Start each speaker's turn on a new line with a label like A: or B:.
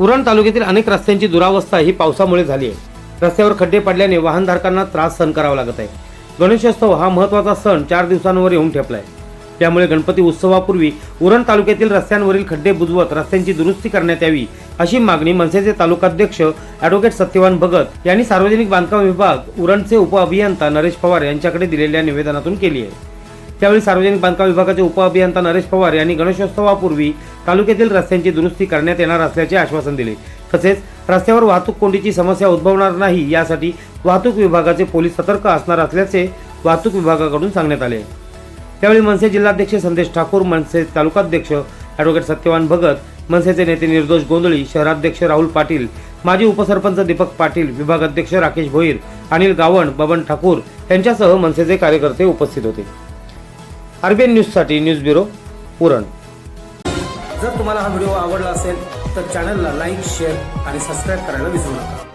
A: उरण तालुक्यातील अनेक रस्त्यांची दुरावस्था ही पावसामुळे झाली आहे. रस्त्यावर खड्डे पडल्याने वाहनधारकांना त्रास सहन करावा लागत आहे. गणेशोत्सव हा महत्त्वाचा सण चार दिवसांवर येऊन ठेपलाय. त्यामुळे गणपती उत्सवापूर्वी उरण तालुक्यातील रस्त्यांवरील खड्डे बुजवत रस्त्यांची दुरुस्ती करण्यात यावी अशी मागणी मनसेचे तालुकाध्यक्ष अॅडव्होकेट सत्यवान भगत यांनी सार्वजनिक बांधकाम विभाग उरणचे उपअभियंता नरेश पवार यांच्याकडे दिलेल्या निवेदनातून केली आहे. त्यावेळी सार्वजनिक बांधकाम विभागाचे उपअभियंता नरेश पवार यांनी गणेशोत्सवापूर्वी तालुक्यातील रस्त्यांची दुरुस्ती करण्यात येणार असल्याचे आश्वासन दिले. तसेच रस्त्यावर वाहतूक कोंडीची समस्या उद्भवणार नाही यासाठी वाहतूक विभागाचे पोलीस सतर्क असणार असल्याचे वाहतूक विभागाकडून सांगण्यात आले. त्यावेळी मनसे जिल्हाध्यक्ष संदेश ठाकूर मनसे तालुकाध्यक्ष ॲडव्होकेट सत्यवान भगत मनसेचे नेते निर्दोष गोंधळी शहराध्यक्ष राहुल पाटील माजी उपसरपंच दीपक पाटील विभागाध्यक्ष राकेश भोईर अनिल गावण बबन ठाकूर यांच्यासह मनसेचे कार्यकर्ते उपस्थित होते. आरबीएन न्यूजसाठी न्यूज ब्युरो पुरण. जर तुम्हाला हा व्हिडिओ आवडला असेल तर चॅनलला लाईक शेअर आणि सबस्क्राईब करायला विसरू नका.